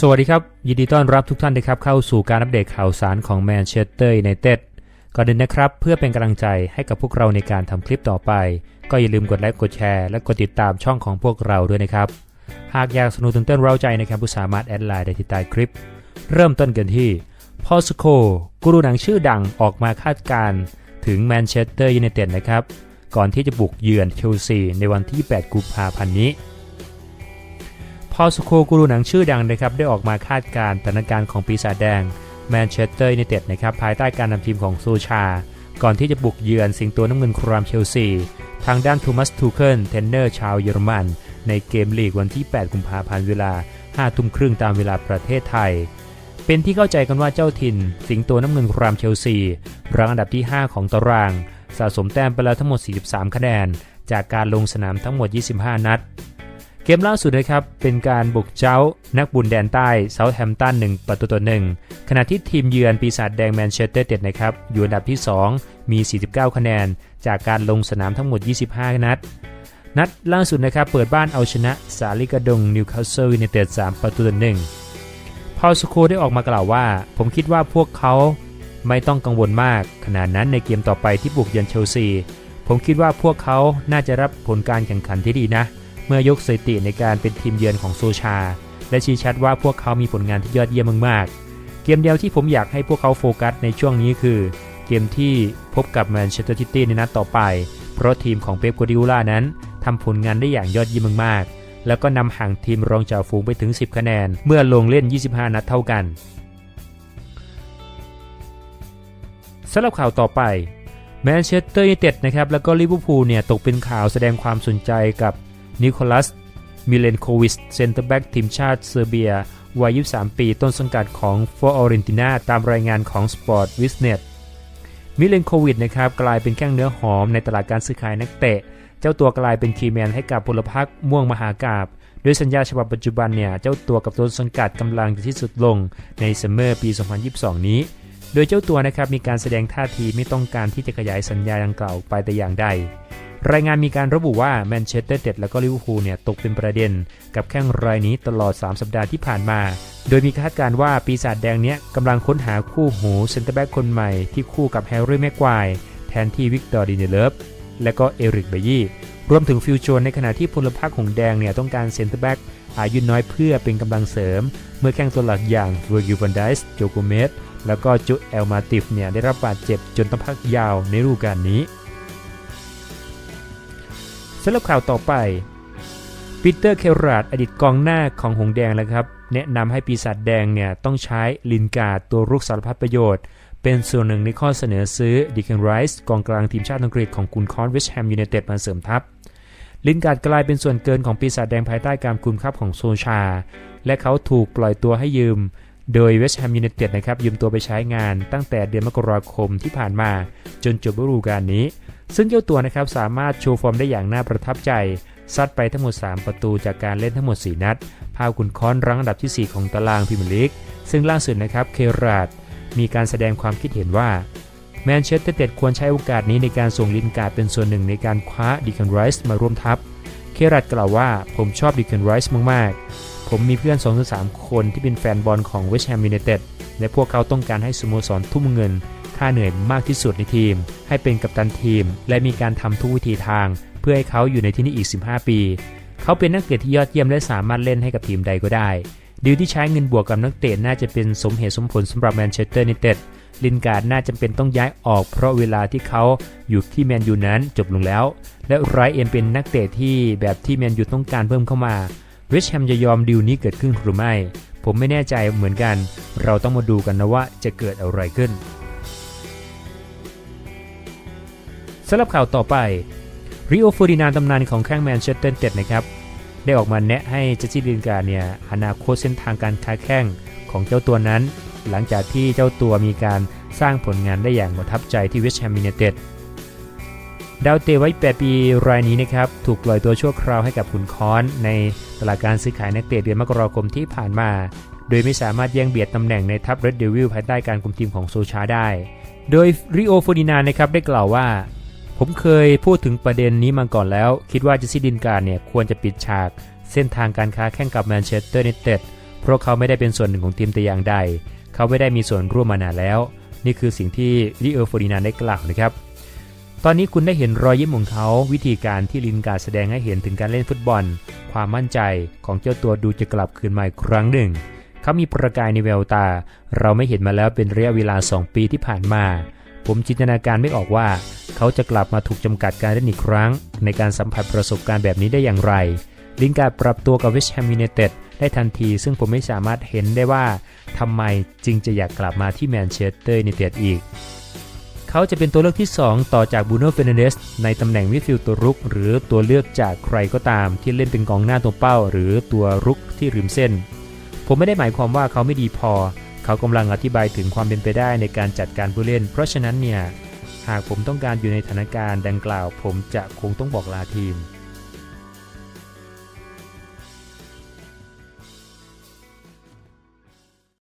สวัสดีครับ ยินดีต้อนรับทุกท่านนะครับเข้าสู่การอัปเดตข่าวสารของแมนเชสเตอร์ยูไนเต็ดก่อนอื่นนะครับ เพื่อเป็นกำลังใจให้กับพวกเราในการทำคลิปต่อไป ก็อย่าลืมกดไลค์กดแชร์และกดติดตามช่องของพวกเราด้วยนะครับ หากอยากสนุกตื่นเต้นเร้าใจนะครับผู้สามารถแอดไลน์ได้ที่ใต้คลิป เริ่มต้นกันที่พอสโคกูรูหนังชื่อดังออกมาคาดการณ์ถึงแมนเชสเตอร์ยูไนเต็ดนะครับก่อนที่จะบุกเยือนเชลซีในวันที่ 8 กุมภาพันธ์นี้ พอสโคกูรูหนังชื่อดังนะครับได้ออกมาคาดการณ์สถานการณ์ของปีศาจแดงแมนเชสเตอร์ยูไนเต็ดนะครับภายใต้การนำทีมของโซชา ก่อนที่จะบุกเยือนสิงโตน้ำเงินครามเชลซี ทางด้านโทมัสทูเคิลเทนเนอร์ชาวเยอรมัน ในเกมลีกวันที่ 8 กุมภาพันธ์เวลา 5 ทุ่มครึ่งตามเวลาประเทศไทย เป็นที่เข้าใจกันว่าเจ้าถิ่น สิงโตน้ำเงินครามเชลซีรังอันดับที่ 5 ของตาราง สะสมแต้มไปแล้วทั้งหมด 43 คะแนน จากการลงสนามทั้งหมด 25 นัด เกมล่าสุดนะครับเป็นการบุกเจ้านักบุญแดนใต้เซาท์แฮมตัน1 ประตูต่อหนึ่งขณะที่ทีมเยือนปีศาจแดงแมนเชสเตอร์เต็ดนะครับอยู่อันดับที่ 2 มี 49 คะแนน จากการลงสนามทั้งหมด 25 นัด นัดล่าสุดนะครับเปิดบ้านเอาชนะสาลิกาดงนิวคาสเซิลยูไนเต็ด3ประตูต่อหนึ่งพอลสโคได้ออกมากล่าวว่า ผมคิดว่าพวกเขาไม่ต้องกังวลมากขณะนั้นในเกมต่อไปที่บุกเยือนเชลซี ผมคิดว่าพวกเขาน่าจะรับผลการแข่งขันที่ดีนะ เมื่อยกสถิติในการเป็นทีมเยือนของโซชา และชี้ชัดว่าพวกเขามีผลงานที่ยอดเยี่ยมมากๆ เกมเดียวที่ผมอยากให้พวกเขาโฟกัสในช่วงนี้คือ เกมที่พบกับแมนเชสเตอร์ซิตี้ในนัดต่อไป เพราะทีมของเป๊ปกัวร์ดิโอลานั้นทำผลงานได้อย่างยอดเยี่ยมมากๆ แล้วก็นำห่างทีมรองจ่าฝูงไปถึง 10 คะแนน เมื่อลงเล่น 25 นัดเท่ากันสำหรับข่าวต่อไปแมนเชสเตอร์ยูไนเต็ดนะครับแล้วก็ลิเวอร์พูลเนี่ยตกเป็นข่าวแสดงความสนใจกับ นิโคลัส มิเลนโควิชเซนเตอร์แบ็กทีมชาติเซอร์เบีย วัย 23 ปี ต้นสังกัดของฟอร์เรนตินาตามรายงานของสปอร์ตวิสเนตมิเลนโควิชนะครับกลายเป็นแข้งเนื้อหอมในตลาดการซื้อขายนักเตะ เจ้าตัวกลายเป็นคีย์แมนให้กับพลพรรคม่วงมหากาบด้วยสัญญาฉบับปัจจุบันเนี่ย เจ้าตัวกับต้นสังกัดกำลังจะที่สุดลงในซัมเมอร์ปี 2022 นี้ โดยเจ้าตัวนะครับมีการแสดงท่าทีไม่ต้องการที่จะขยายสัญญาดังกล่าวไปแต่อย่างใด รายงานมีการระบุว่าแมนเชสเตอร์เต็ดและก็ลิเวอร์พูลเนี่ยตกเป็นประเด็น กับแข้งรายนี้ตลอด 3 สัปดาห์ที่ผ่านมา โดยมีคาดการณ์ว่าปีศาจแดงเนี้ยกำลังค้นหาคู่หูเซนเตอร์แบ็กคนใหม่ที่คู่กับแฮร์รี่แม็กควายแทนที่วิกตอร์ดิเนเลฟและก็เอริกเบยี่รวมถึงฟิวโจนในขณะที่พลพรรคของแดงเนี่ยต้องการเซนเตอร์แบ็กอายุน้อยเพื่อเป็นกำลังเสริม เมื่อแข้งตัวหลักอย่างเวอร์กิวันไดส์โจโกเมสแล้วก็จุเอลมาติฟเนี่ยได้รับบาดเจ็บจนต้องพักยาวในฤดูกาลนี้ สำหรับข่าวต่อไปปีเตอร์เคราดอดีตกองหน้าของหงแดงแล้วครับ แนะนำให้ปีศาจแดงเนี่ยต้องใช้ลินการตัวรุกสารพัดประโยชน์ เป็นส่วนหนึ่งในข้อเสนอซื้อดิเคนไรส์กองกลางทีมชาติอังกฤษของกุนคอนเวชแฮมยูไนเต็ดมาเสริมทัพลินการ์ดกลายเป็นส่วนเกินของปีศาจแดงภายใต้การคุมทัพของโซชา และเขาถูกปล่อยตัวให้ยืม โดยเวสต์แฮมยูไนเต็ดนะครับยืมตัวไปใช้งานตั้งแต่เดือนมกราคมที่ผ่านมาจนจบฤดูกาลนี้ ซึ่งเจ้าตัวนะครับสามารถโชว์ฟอร์มได้อย่างน่าประทับใจ ซัดไปทั้งหมด 3 ประตูจากการเล่นทั้งหมด 4 นัด พาขุนค้อนรั้งอันดับที่ 4 ของตารางพรีเมียร์ลีก ซึ่งล่าสุดนะครับเคราดมีการแสดงความคิดเห็นว่าแมนเชสเตอร์เต็ดควรใช้โอกาสนี้ในการส่งลินการ์ดเป็นส่วนหนึ่งในการคว้าดิคันไรส์มาร่วมทัพ เครัดกล่าวว่าผมชอบดิคันไรส์มาก ๆ ผมมีเพื่อน 2-3 คนที่เป็นแฟนบอลของเวสต์แฮมยูไนเต็ดและพวกเขาต้องการให้สโมสรทุ่มเงิน ค่าเหนื่อยมากที่สุดในทีม ให้เป็นกัปตันทีม และมีการทำทุกวิธีทาง เพื่อให้เขาอยู่ในที่นี้อีก 15 ปี เขาเป็นนักเตะที่ยอดเยี่ยมและสามารถเล่นให้กับทีมใดก็ได้ดีลที่ใช้เงินบวกกับนักเตะน่าจะเป็นสมเหตุสมผลสำหรับแมนเชสเตอร์ยูไนเต็ดลินการ์ดน่าจะเป็นต้องย้ายออกเพราะเวลาที่เขาอยู่ที่แมนยูนั้นจบลงแล้ว และไรเอ็นเป็นนักเตะที่แบบที่แมนยูต้องการเพิ่มเข้ามาเวชแฮมจะยอมดีลนี้เกิดขึ้นหรือไม่ ผมไม่แน่ใจเหมือนกัน เราต้องมาดูกันนะว่าจะเกิดอะไรขึ้น สำหรับข่าวต่อไปริโอฟูดินานตำนานของแข้งแมนเชสเตอร์เต็ดนะครับได้ออกมาแนะให้เจสซี่ลินการเนี่ยอนาคตเส้นทางการค้าแข้งของเจ้าตัวนั้น หลังจากที่เจ้าตัวมีการสร้างผลงานได้อย่างประทับใจที่เวสต์แฮมยูไนเต็ดดาวเตะไว้8ปีรายนี้นะครับถูกปล่อยตัวชั่วคราวให้กับขุนค้อนในตลาดการซื้อขายนักเตะเดือนมกราคมที่ผ่านมา โดยไม่สามารถแย่งเบียดตำแหน่งในทัพเรดเดวิลภายใต้การคุมทีมของโซชาได้ โดยริโอฟูดินานนะครับได้กล่าวว่า ผมเคยพูดถึงประเด็นนี้มาก่อนแล้ว คิดว่าเจสซี่ดินการเนี่ยควรจะปิดฉาก เส้นทางการค้าแข่งกับแมนเชสเตอร์ยูไนเต็ดเพราะเขาไม่ได้เป็นส่วนหนึ่งของทีมแต่อย่างใด เขาไม่ได้มีส่วนร่วมมานานแล้ว นี่คือสิ่งที่ลิเออร์ฟอร์ดินานได้กล่าวนะครับ ตอนนี้คุณได้เห็นรอยยิ้มของเขา วิธีการที่ลินการดแสดงให้เห็นถึงการเล่นฟุตบอล ความมั่นใจของเจ้าตัวดูจะกลับคืนมาอีกครั้งหนึ่ง เขามีประกายในแววตา เราไม่เห็นมาแล้วเป็นระยะเวลา 2 ปีที่ผ่านมา ผมจินตนาการไม่ออกว่า เขาจะกลับมาถูกจำกัดการเล่นอีกครั้ง ในการสัมผัสประสบการณ์แบบนี้ได้อย่างไร ลินการดปรับตัวกับเวสต์แฮมยูไนเต็ดได้ทันที ซึ่งผมไม่สามารถเห็นได้ว่าทำไมจึงจะอยากกลับมาที่แมนเชสเตอร์ยูไนเต็ดอีก เขาจะเป็นตัวเลือกที่ 2 ต่อจากบูโน่เฟรนันเดสในตำแหน่งมิดฟิลด์ตัวรุก หรือตัวเลือกจากใครก็ตาม ที่เล่นเป็นกองหน้าตัวเป้า หรือตัวรุกที่ริมเส้น ผมไม่ได้หมายความว่าเขาไม่ดีพอ เขากำลังอธิบายถึงความเป็นไปได้ในการจัดการผู้เล่น เพราะฉะนั้นเนี่ย หากผมต้องการอยู่ในสถานการณ์ดังกล่าว ผมจะคงต้องบอกลาทีม